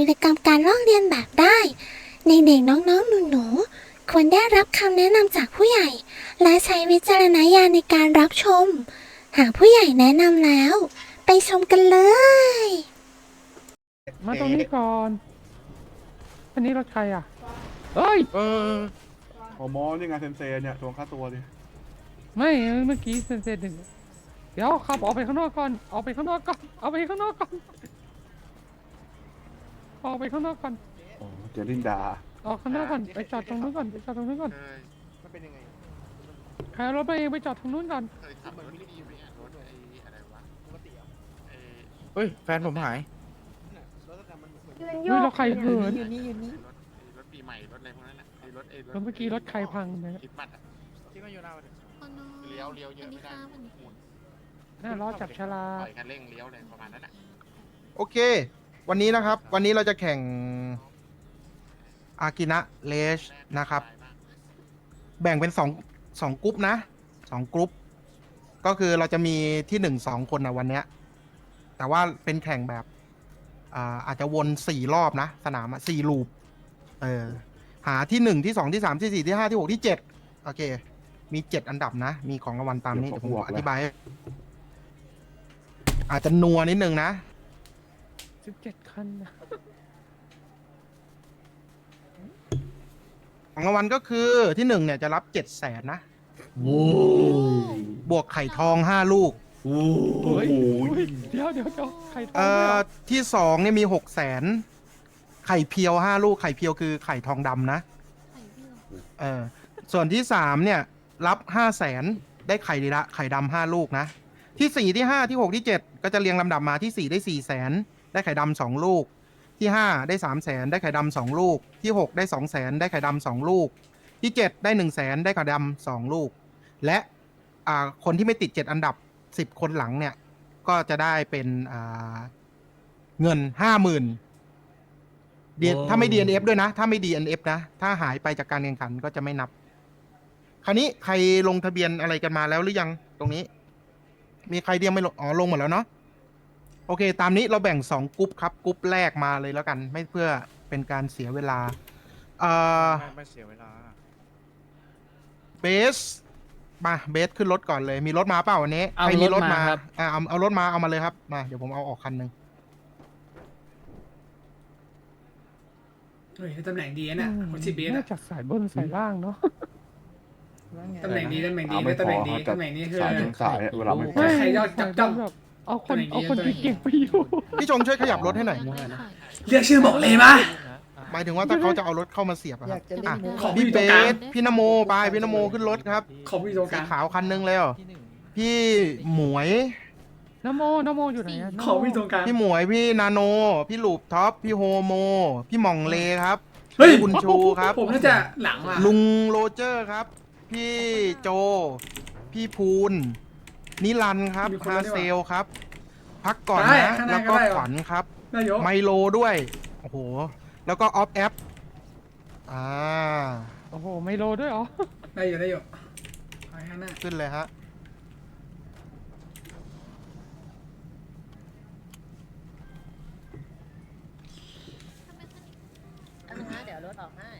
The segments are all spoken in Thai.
วิรกรรมการลอกเลียนแบบได้ ในเด็กน้องๆหนูๆควรได้รับคำแนะนำจากผู้ใหญ่ และใช้วิจารณญาณในการรับชม หากผู้ใหญ่แนะนำแล้ว ไปชมกันเลย มาตรงนี้ก่อน อันนี้รถใครอะเอ้ย เออโอโมนี่ไงเซนเซเนี่ยทวงค่าตัวดิไม่เมื่อกี้เซนเซหนึ่งเดี๋ยวขับออกไปข้างนอกก่อน ออกไปข้างนอกก่อนเอาไปข้างนอกก่อน ออกไปข้างนอกก่อน โอ้เจลินดา ออกข้างนอกก่อน ไปจอดตรงนู้นก่อน ไปจอดตรงนู้นก่อนมันเป็นยังไงใครเอารถมาเองไปจอดตรงนู้นก่อน เคยขับรถดีไหมอะรถไอ้อะไรวะปกติอะไอ้เฮ้ย แฟนผมหายเฮ้ยเราใครเหินรถไอ้รถปีใหม่รถอะไรพวกนั้นน่ะไอ้รถไอ้รถแล้วเมื่อกี้รถใครพังเนี่ยคิดมัดอะที่มาอยู่หน้าวันเลี้ยวเลี้ยวเยอะไม่ได้หมุนน่ารอจับฉลา ปล่อยคันเร่งเลี้ยวเลยประมาณนั้นอะโอเค วันนี้นะครับ วันนี้เราจะแข่งอากินะเลชนะครับ แบ่งเป็นสองสองกรุ๊ปนะสองกรุ๊ปก็คือเราจะมีที่หนึ่งสองคนนะวันเนี้ย แต่ว่าเป็นแข่งแบบอ่าอาจจะวนสี่รอบนะ สนามอะสี่ลูปเออหาที่หนึ่งที่สองที่สามที่สี่ที่ห้าที่หกที่เจ็ดโอเค มีเจ็ดอันดับนะ มีของรางวัลตามนี้เดี๋เดี๋ยยววผผมมบอกอเลยธิบายให้อาจจะนัวนิดนึงนะ สิบเจ็ดคันนะของรางวัลก็คือที่หนึ่งเนี่ยจะรับเจ็ดแสนนะบวกไข่ทองห้าลูกเฮ้ยเฮ้ยเดี๋ยวเดี๋ยวเดี๋ยวใครทำเอ่ด้วยอเหรอที่สองเนี่ยมีหกแสนไข่เพียวห้าลูกไข่เพียวคือไข่ทองดำนะเออส่วนที่สามเนี่ยรับห้าแสนได้ไข่ดีละไข่ดำห้าลูกนะ ที่สี่ที่ห้าที่หกที่เจ็ดก็จะเรียงลำดับมาที่สี่ได้สี่แสน ได้ไข่ดำสองลูก ที่ห้าได้สามแสนได้ไข่ดำสองลูก ที่หกได้สองแสนได้ไข่ดำสองลูก ที่เจ็ดได้หนึ่งแสนได้ไข่ดำสองลูก และอ่าคนที่ไม่ติดเจ็ดอันดับสิบคนหลังเนี่ย ก็จะได้เป็นอ่าเงินห้าหมื่นถ้าไม่ DNF ด้วยนะ ถ้าไม่ DNF นะ ถ้าหายไปจากการแข่งขันก็จะไม่นับ คราวนี้ใครลงทะเบียนอะไรกันมาแล้วหรือยังตรงนี้ มีใครเดียวไม่ลงอ๋อลงหมดแล้วเนาะ โอเค ตามนี้เราแบ่งสองกรุ๊ปครับกรุ๊ปแรกมาเลยแล้วกัน ไม่เพื่อเป็นการเสียเวลาเอ่อไม่ไม่เสียเวลา เบสมาเบสขึ้นรถก่อนเลย มีรถมาเปล่าวันนี้เอาใครมีรรถถมามาครับ อ่าเอาเอารถมาเอามาเลยครับมาเดี๋ยวผมเอาออกคันหนึ่งเฮ้ยตำแหน่งดีนะเนี่ยคนชิบีน่านะจะสายบนสายล่างเนาะ ตำแหน่งดีตำแหน่งดีเอาไม่ตำแหน่งพอดีครับแต่ตำแหน่งนี้คือ สายเป็นสายเวลาไม่พอไม่ใครยอดจับจ้องแบบ เอาคนตัวไหนดีเอาคนตัวไหนที่เก่งไปอยู่ พี่ชงช่วยขยับรถให้หน่อยเรียกชื่อหมอกเลยมา หมายถึงว่าถ้าเขาจะเอารถเข้ามาเสียบอะครับอะของพี่พี่ตเบรงกลางสพี่นโมไปพี่นโมขึ้นรถครับของพี่ตรงกสีลางขาวคันหนึงเลยเหรอพี่หมวย นโมนโมอยู่ไหนอะนโมของพี่ตรงกลางพี่หมวยพี่นาโน พี่หลูบท็อปพี่โฮโม พี่หม่องเลครับเฮ้ย พี่บุญชูครับ ผมน่าจะหลังว่ะลุงโรเจอร์ครับ พี่โจ พี่พูน นิรันดร์ครับฮาเซลครับ พักก่อนนะแล้วก็ขวัญครับ นายกไมโลด้วย โอ้โห แล้วก็ออฟแอปอ่า โอ้โห ไมโลด้วยเหรอได้อยู่ได้อยู่ไปข้างหน้าขึ้นเลยฮะ เดี๋ยวรถออกให้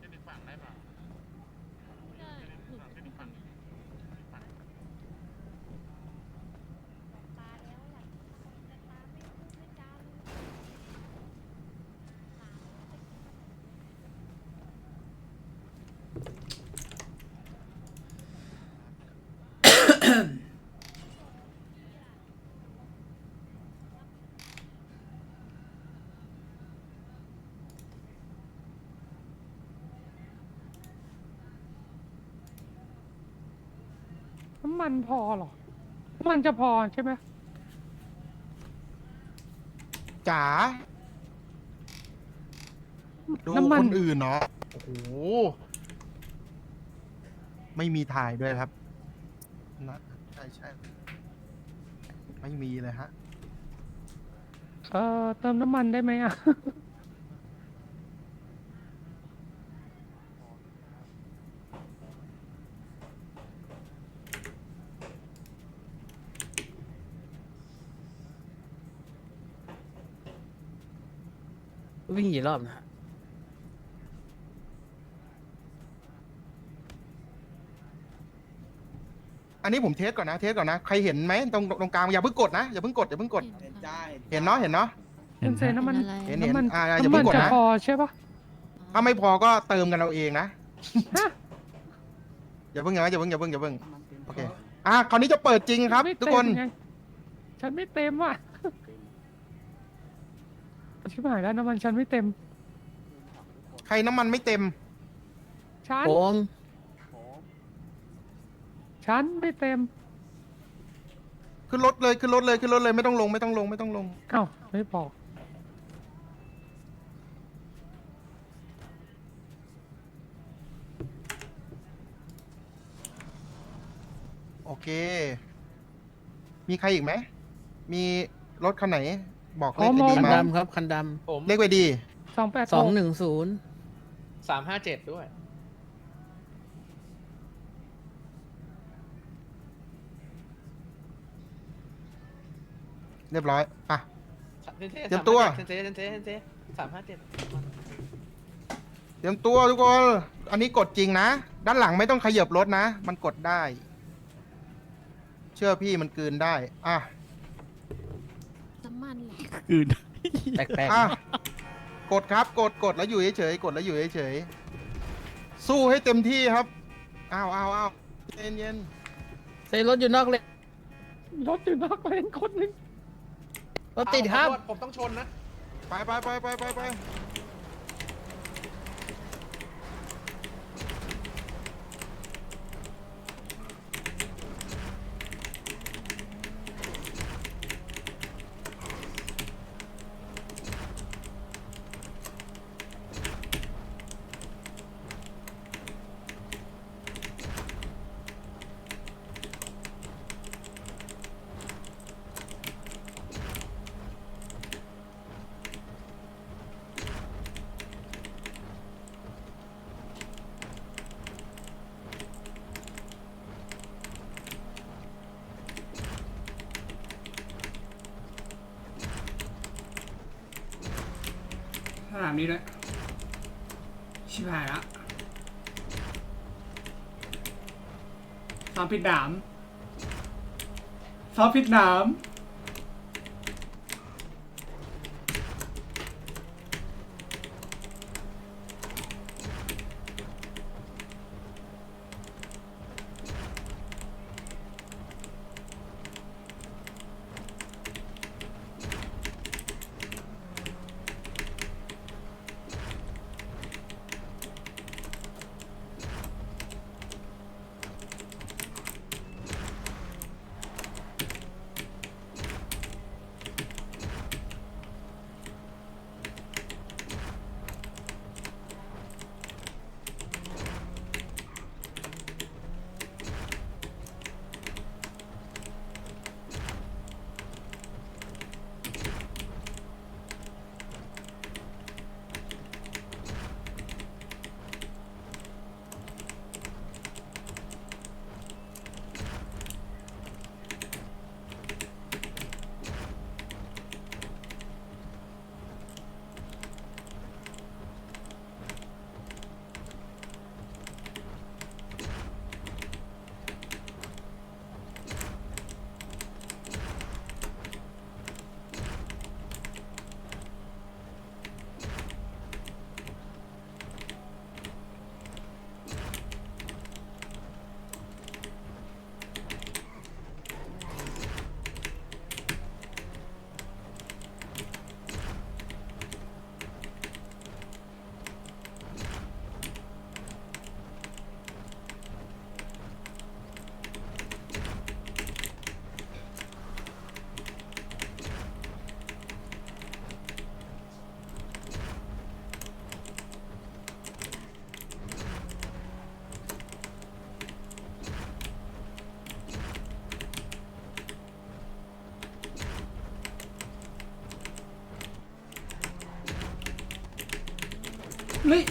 จะดึงฝั่งได้เปล่าจะดึงฝั่ง น้ำมันพอเหรอน้ำมันจะพอใช่ไหมจ๋าดูน้ำมัคนนอื่นเนาะโอ้โหไม่มีถ่ายด้วยครับนะใช่ใช่ไม่มีเลยฮะ เอ่อเติมน้ำมันได้ไหมอะ วิ่งกี่รอบนะฮะอันนี้ผมเทสก่อนนะเทสก่อนนะใครเห็นไหมตรงตรงกลางอย่าเพิ่งกดนะอย่าเพิ่งกดอย่าเพิ่งกด เห็นเนาะเห็นเนาะเซนเซน้ำมันเห็นเห็นน้ำมันอ่าอย่าน้ำเพิ่มันงกดจะนะพอใช่ปะถ้าไม่พอก็เติมกันเราเองนะฮะอย่าเพิ่งนะอย่าเพิ่งอย่าเพิ่งอย่าเพิ่งโอเคอะคราวนี้จะเปิดจริงครับไม่ทุกเต็มคนไงฉันไม่เต็มอะ ชิบหายแล้วน้ำมันฉันไม่เต็มใครน้ำมันไม่เต็ม ฉันผมฉันไม่เต็มขึ้นรถเลยขึ้นรถเลยขึ้นรถเลยไม่ต้องลงไม่ต้องลงไม่ต้องลง เอ้าไม่บอกโอเค มีใครอีกไหม มีรถคันไหน บอกเลขอ๋อดีคันมา ดำครับคันดผมเลขไว้ดี สองแปดำสองหนึ่งศูนย์สามห้าเจ็ดด้วย เรียบร้อยอะเซนเซเตรียมตัว เซนเซเซนเซเซนเซสามห้าเจ็ดเตรียมตัวทุกคน อันนี้กดจริงนะ ด้านหลังไม่ต้องขยับรถนะ มันกดได้ เชื่อพี่มันกลืนได้ อะน้ำมัน เหรอแปลกอะกดครับกดกดแล้วอยู่เฉยๆกดแล้วอยู่เฉยๆสู้ให้เต็มที่ครับอ้าวอ้าวอ้าวเย็นเย็นๆใส่รถอยู่นอกเลยรถอยู่นอกเลนคนหนึงรถติดครับขอโทษผมต้องชนนะ ไปไปไปไปไปไปามนี้ด้วย ชิบหายละซ้อมผิดหนามซ้อมผิดหนาม เฮ้ย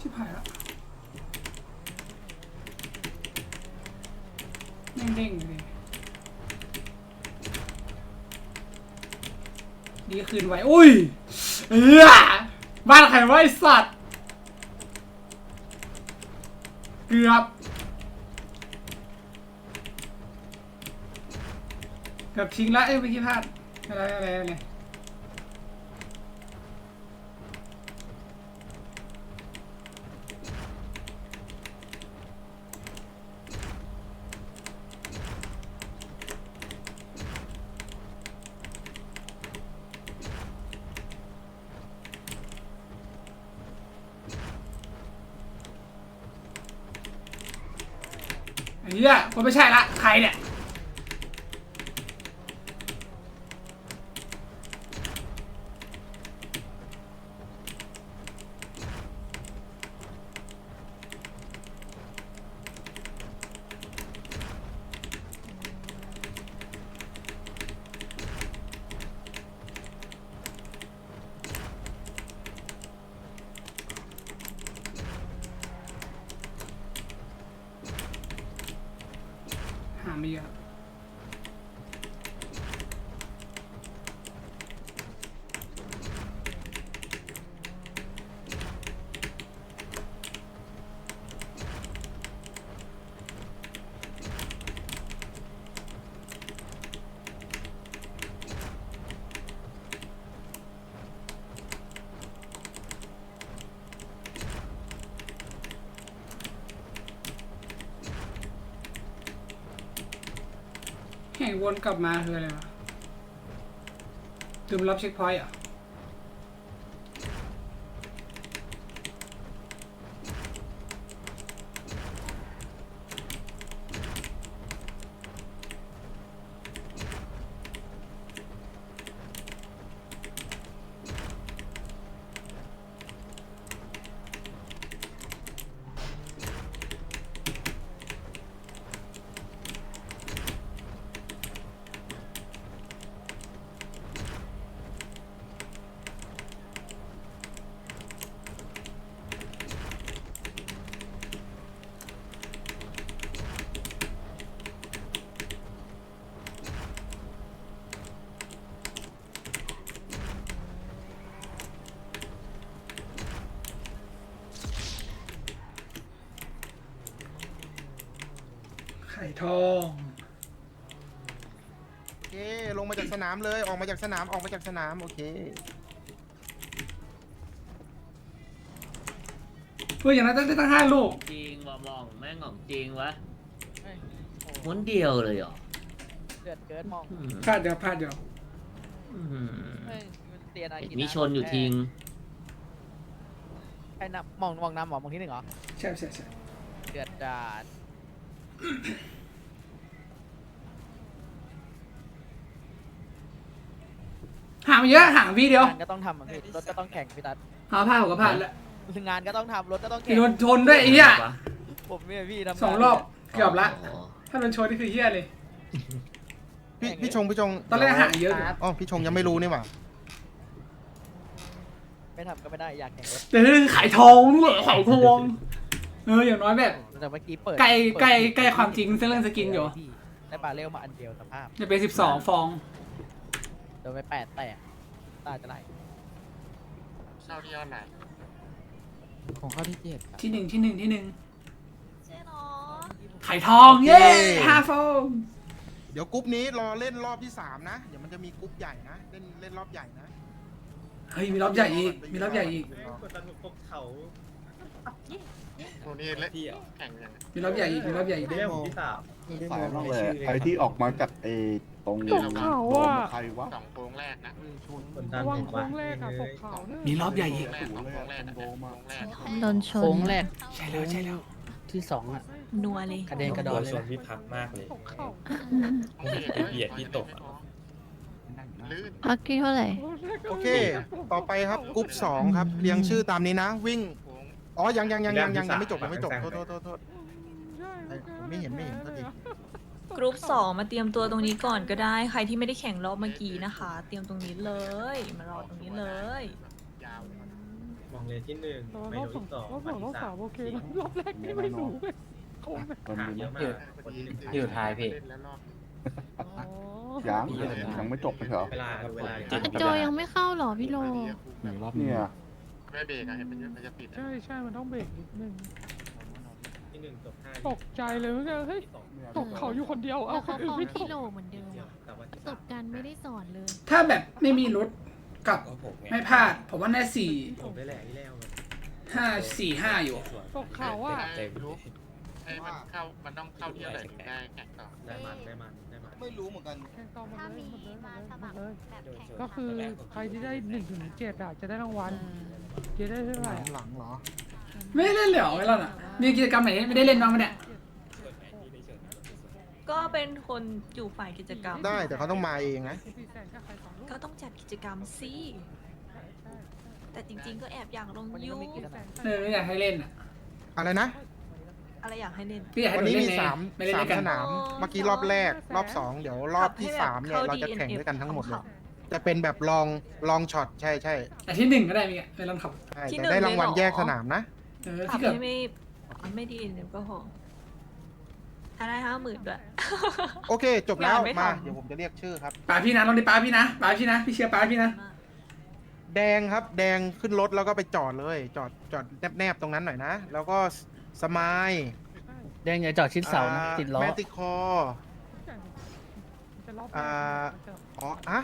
ชิบหายละแม่งเด้งเลยดีคืนไว้ อุ้ย เออบ้านใครวะไอสัตว์ เกือบ เกือบทิ้งละเอ้ยเมื่อกี้พลาดอะไรอะไรอะไร อันนี้อะคนไม่ใช่ละ ใครเนี่ย วนกลับมาคืออะไรวะลืมรับเช็คพอยต์อะ ไข่ทองโอเคลงมาจากสนามเลยออกมาจากสนามออกมาจากสนามโอเคเพื่ออย่างนั้นต้องได้ตั้งห้าลูกจริงว่ะมองแม่งของจริงวะม้วนเดียวเลยเหรอเดือดเกินมองอืมพลาดเดียวพลาดเดียวอืมเตียนเห็นมีชนอยู่ทิ้งไอ้นับมองมองน้ำหมอมองที่หนึ่งเหรอใช่ใช่ใช่เดือดดาดางไปเยอะห่างวีเดียวงานก็ต้องทำอะพี่รถก็ต้องแข่งพี่ตัดหาพลาดผมก็พลาดแล้วงานก็ต้องทำรถก็ต้องอีแข่งโดนชนด้วยไอ้เหี้ยผมเนี่ยพี่ทำานสองรอบเกือบละอ๋อถ้าโดนชนนี่คือเหี้ยเลย พี่พี่ชงพี่ชงตอนแรกห่างเยอะอยู่อ๋อพี่ชงยังไม่รู้นี่หว่าไม่ทำก็ไม่ได้อยากแข่งรถแต่นี่คือไข่ทองนี่แหละไข่ทองเอออย่างน้อยแบบแต่เมื่อกี้เปิดใกล้เปิดใกล้ใกล้ความจริงเรื่องสกินอยู่พี่ได้ปลาเร็วมาอันเดียวสภาพจะเป็นสิบสองฟองโด นไปแปดแตกตาจะไหลเข้าที่ยอดไหนของข้อที่เจ็ดที่หนึ่งที่หนึ่งที่หนึ่งใช่เนาะไข่ทองโอเคเย้ห้าฟองเดี๋ยวกรุ๊ปนี้รอเล่นรอบที่สามนะ เดี๋ยวมันจะมีกรุ๊ปใหญ่นะ เล่นเล่นรอบใหญ่นะเฮ้ยมีรอบใหญ่อีกมีรอบใหญ่อีกโอ้นี่เล่นแข่งยังไงมีรอบใหญ่อีกมีรอบใหญ่อีกสายล่องเลยไอ้ที่ออกมาจากไอ้ ตรงตกเขาโดมอะใครวะสองโค้งแรกนะระวังโค้งแรกอะตกเขาเนี่ยมีรอบใหญ่อีกแรกสองโค้งแรกนะโค้งแรกโดนชนโค้งแรกใช่แล้วใช่แล้วที่สองอะ นัวเลยกระเด็นกระดอนเลยส่วนนะพี่พักมากเลยตกเขาไปเบียดพี่ตกอะลื่นพักที่เท่าไหร่ โอเค ต่อไปครับกรุ๊ปสองครับ เรียงชื่อตามนี้นะ วิ่งโค้งอ๋อ ยังยังยังยังยังยังไม่จบยังไม่จบ โทษโทษโทษโทษใช่เอ้ยผมไม่เห็นไม่เห็นโทษที กรุ๊ปสองมาเตรียมตัวตรงนี้ก่อนก็ได้ ใครที่ไม่ได้แข่งรอบเมื่อกี้นะคะ เตรียมตรงนี้เลย มารอตรงนี้เลยยาวมองเลยที่หนึ่งแต่ว่าไม่รอบรู้สองที่สองรอบสองรอบสามโอเคนะรอบแรกนี่ไม่รู้เลยโคงเลยมันถามมีเยอะมากคนที่หนึ่งอยู่ท้ายพี่เล่นแล้วรอบอ๋อ ยังยังไม่จบไปเหรอ เวลาครับเวลาจริงโจยังไม่เข้าเหรอพี่โล หนึ่งรอบเนี่ย ไม่เบรกอะเห็นมันมันจะปิดอะ ใช่ใช่มันต้องเบรกนิดนึง ที่หนึ่งจบห้าตกใจเลยเมื่อกี้เฮ้ยตกเขาอยู่คนเดียวเอาแล้วคนเขาอื่นฟ้องไม่ตพี่กโลเหมือนเดิมอะแต่ว่าที่จสาม บกันไม่ได้สอนเลย ถ้าแบบไม่มีรถกับก็ผมไงไม่พลาด ผมว่าแน่สี่ผมได้แหละที่แล้วห้าสี่ห้าอยู่ ตกเขาอะเต็มรู้ไอ้มันเข้า มันต้องเข้าที่อะไรถึงได้แข่งต่อ ได้มันได้มันได้มันไม่รู้เหมือนกัน แข่งต่อหมดเลยหมดเลยหมดเลยหมดเลยโดนชนก็คือใครที่ได้หนึ่งถึงเจ็ดอะจะได้รางวัลเจ๊ได้เท่าไหร่หลังเหรอไม่ได้เล่นเลยเหรอเวลาน่ะ มีกิจกรรมไหนไม่ได้เล่นบ้างไหมเนี่ยก็เป็นคนอยู่ฝ่ายกิจกรรม ได้แต่เขาต้องมาเองนะสี่แสนก็ใครสองลูกก็ต้องจัดกิจกรรมสิ แต่จริงๆ ก็แอบอยากลงยูเออไม่อยากให้เล่นอะอะไรนะ อะไรอยากให้เล่น พี่อยากให้วันหนี้เล่มีนไงสามไม่เล่นสามด้วยกันสนามอ๋อเมื่อกี้รอบแรก รอบสองเดี๋ยวรอบที่สามเนี่ยเราจะแข่งด้วยกันทั้งหมดเลยจะเป็นแบบลองลองช็อตใช่ใช่แต่ที่หนึ่งก็ได้มีอะในลำขับใช่แต่ได้รางวัลแยกสนามนะเออขับที่เกิดให้ไม่ ไม่ดีเดี๋ยวก็พอถ้าได้ห้าหมื่นด้วย โอเค จบแล้ว งานไม่มา ทำ เดี๋ยวผมจะเรียกชื่อครับ ป้าพี่นะลองดิป้าพี่นะป้าพี่นะ พี่เชียร์ป้าพี่นะ แดงครับ แดงขึ้นรถแล้วก็ไปจอดเลย จอดจอดแนบๆตรงนั้นหน่อยนะ แล้วก็สมายแดงอย่าจอดชิดเสานะติดล้อ แมติคอจะรอบอ่า อ๋ออะ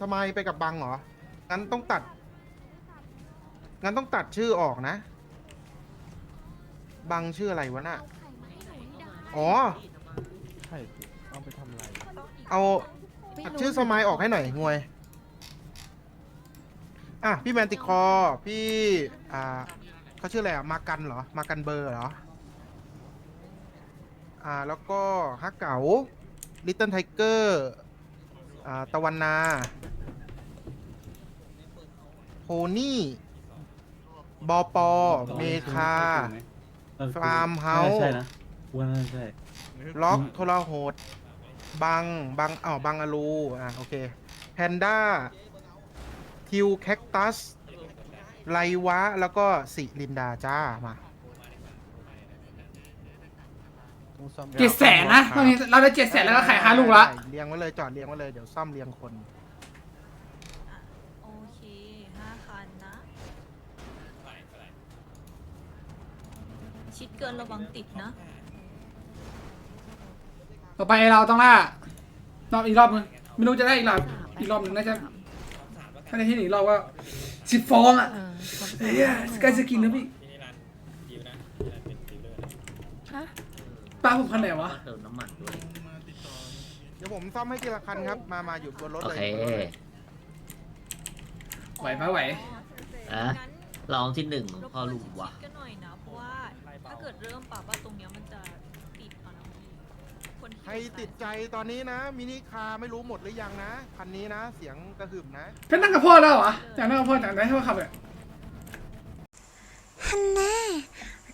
สมายไปกับบังเหรอ งั้นต้องตัด งั้นต้องตัดชื่อออกนะ บังชื่ออะไรวะน่ะอ๋อเอาตัดชื่อสมายออกให้หน่อยงวย อะ พี่แมนติคอร์พี่ อ่าเขาชื่ออะไรอะ มากันเหรอ มากันเบอร์เหรอ อ่า แล้วก็ฮักเก๋าลิตเติ้ลไทเกอร์อ่าตะวันนาโพนี่บอปอเมคา ฟาร์มเฮาส์ว่าใช่ ล็อกโทรโหด บัง บังอ๋อบังอลู อ่าโอเค แพนด้า ทิวแคคตัส ไลวะ แล้วก็สิลินดาจ้า มาเจ็ดแสนนะตอนนี้เราได้เจ็ดแสนแล้วก็ขายห้าลูกละ เรียงไว้เลย จอดเรียงไว้เลย เดี๋ยวซ่อมเรียงคน โอเคห้าคันนะ ชิดเกินระวังติดนะ ต่อไปเราต้องล่ารอบอีกรอบนึงไม่รู้จะได้อีกรอบอีกรอบหนึ่งน่าจะถ้าได้ที่หนึ่งอีกรอบก็สิบฟองอะเออเขาเฮ้ยสกายสกินนะพี่ที่นี่ร้านดิวนะร้านเป็นดิวเลอร์นะป้าผมคันไหนวะ เติมน้ำมันด้วย เดี๋ยวผมซ่อมให้ทีละคันครับ มา มาอยู่บนรถโอเลยเค ไหวปะไหว อะ ลองที่หนึ่งพอลุมวะกันหน่อยนะเพราะว่า ถ้าเกิดเริ่มปรับว่าตรงเนี้ยมันจะติดเอานะคนที่ใครติดใจตอนนี้นะ มินิคาร์ไม่รู้หมดหรือยังนะคันนี้นะ เสียงกระหึ่มนะ เพชรนั่งกับพ่อแล้วเหรออยากนั่งกับพ่ออยากได้ให้พ่อขับเลย ฮันแน่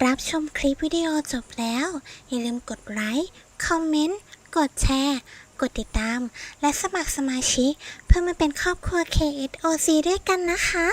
รับชมคลิปวิดีโอจบแล้ว อย่าลืมกดไลค์คอมเมนต์กดแชร์ กดติดตาม และสมัครสมาชิก เพื่อมาเป็นครอบครัว KSOC ด้วยกันนะคะ